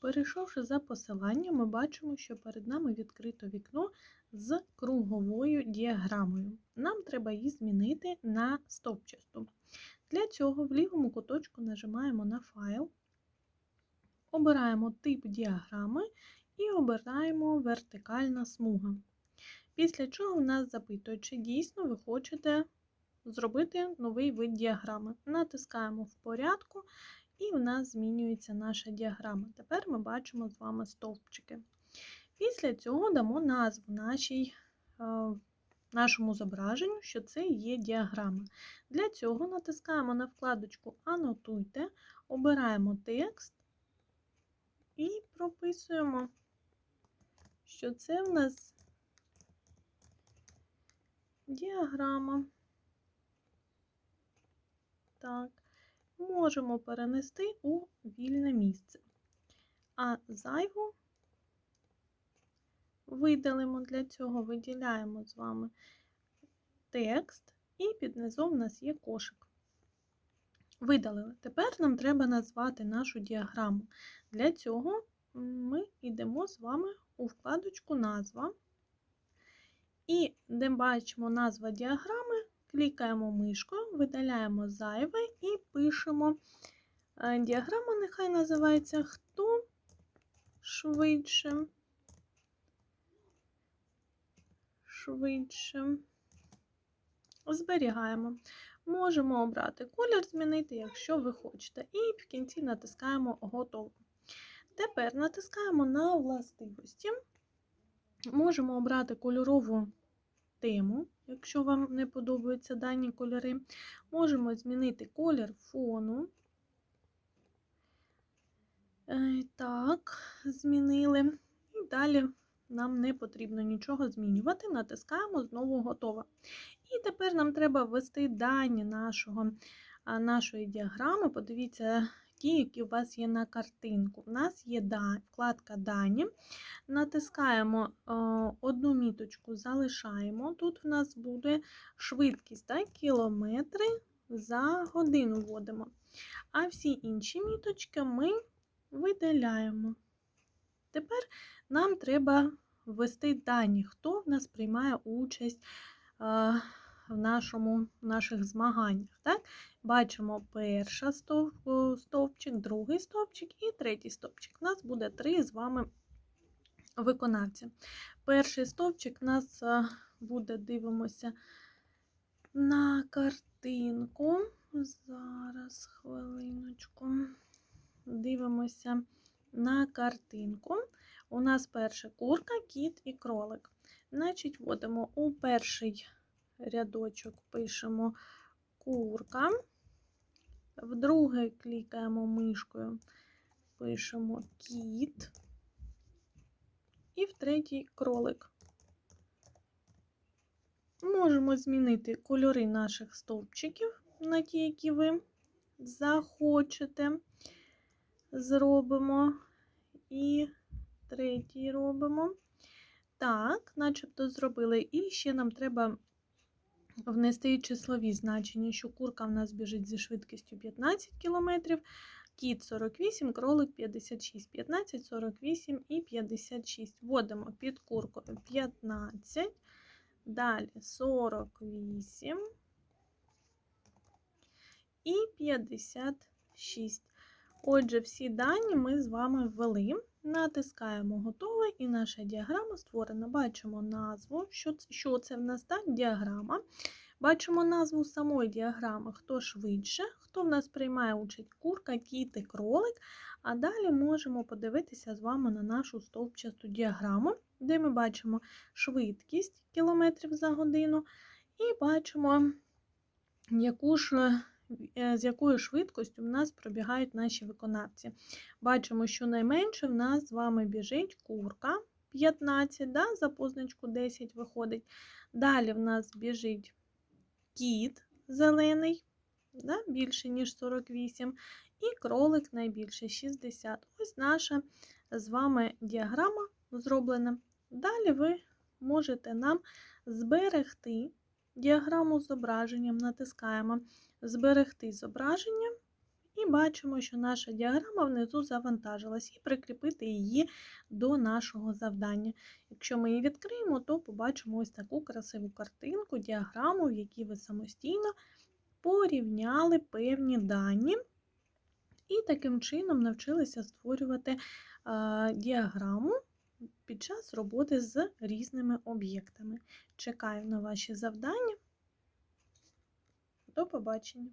Перейшовши за посиланням, ми бачимо, що перед нами відкрито вікно з круговою діаграмою. Нам треба її змінити на стовпчасту. Для цього в лівому куточку нажимаємо на файл, обираємо тип діаграми і обираємо вертикальна смуга. Після чого в нас запитують, чи дійсно ви хочете зробити новий вид діаграми. Натискаємо в порядку, і в нас змінюється наша діаграма. Тепер ми бачимо з вами стовпчики. Після цього дамо назву нашій, е, нашому зображенню, що це є діаграма. Для цього натискаємо на вкладочку Анотуйте, обираємо текст і прописуємо, що це в нас діаграма. Так, можемо перенести у вільне місце. А зайву видалимо для цього, виділяємо з вами текст, і під низом у нас є кошик. Видалили. Тепер нам треба назвати нашу діаграму. Для цього ми йдемо з вами у вкладочку Назва. І де бачимо назва діаграми, клікаємо мишкою, видаляємо зайве і пишемо. е, Діаграма нехай називається Хто швидше. Швидше. Зберігаємо. Можемо обрати колір, змінити, якщо ви хочете. І в кінці натискаємо Готово. Тепер натискаємо на властивості. Можемо обрати кольорову тему, якщо вам не подобаються дані кольори. Можемо змінити колір фону. Е, Так, змінили. І далі нам не потрібно нічого змінювати. Натискаємо знову готово. І тепер нам треба ввести дані нашого, нашої діаграми. Подивіться, ті, які у вас є на картинку. У нас є вкладка Дані. Натискаємо одну міточку, залишаємо. Тут в нас буде швидкість так, кілометри за годину вводимо. А всі інші міточки ми видаляємо. Тепер нам треба ввести дані, хто в нас приймає участь в нашому, в наших змаганнях. Так? Бачимо перший стовпчик, другий стовпчик і третій стовпчик. У нас буде три з вами виконавці. Перший стовпчик у нас буде, дивимося на картинку. Зараз, хвилиночку. Дивимося на картинку. У нас перша курка, кіт і кролик. Значить, вводимо у перший рядочок, пишемо курка. В другий клікаємо мишкою, пишемо кіт. І в третій кролик. Можемо змінити кольори наших стовпчиків на ті, які ви захочете. Зробимо і третій робимо. Так, начебто зробили. І ще нам треба внести числові значення, що курка в нас біжить зі швидкістю 15 км, кіт 48, кролик 56, 15, 48 і 56. Вводимо під куркою 15, далі 48 і 56. Отже, всі дані ми з вами ввели. Натискаємо готове, і наша діаграма створена. Бачимо назву, що це, що це в нас так, діаграма. Бачимо назву самої діаграми, хто швидше, хто в нас приймає участь курка, кіт і кролик. А далі можемо подивитися з вами на нашу стовпчасту діаграму, де ми бачимо швидкість кілометрів за годину, і бачимо, яку ж з якою швидкістю в нас пробігають наші виконавці. Бачимо, що найменше в нас з вами біжить курка 15, да, за позначку 10 виходить. Далі в нас біжить кіт зелений, да, більше, ніж 48, і кролик найбільше 60. Ось наша з вами діаграма зроблена. Далі ви можете нам зберегти діаграму з зображенням, натискаємо зберегти зображення і бачимо, що наша діаграма внизу завантажилась, і прикріпити її до нашого завдання. Якщо ми її відкриємо, то побачимо ось таку красиву картинку, діаграму, в якій ви самостійно порівняли певні дані. І таким чином навчилися створювати діаграму під час роботи з різними об'єктами. Чекаю на ваші завдання. До побачення!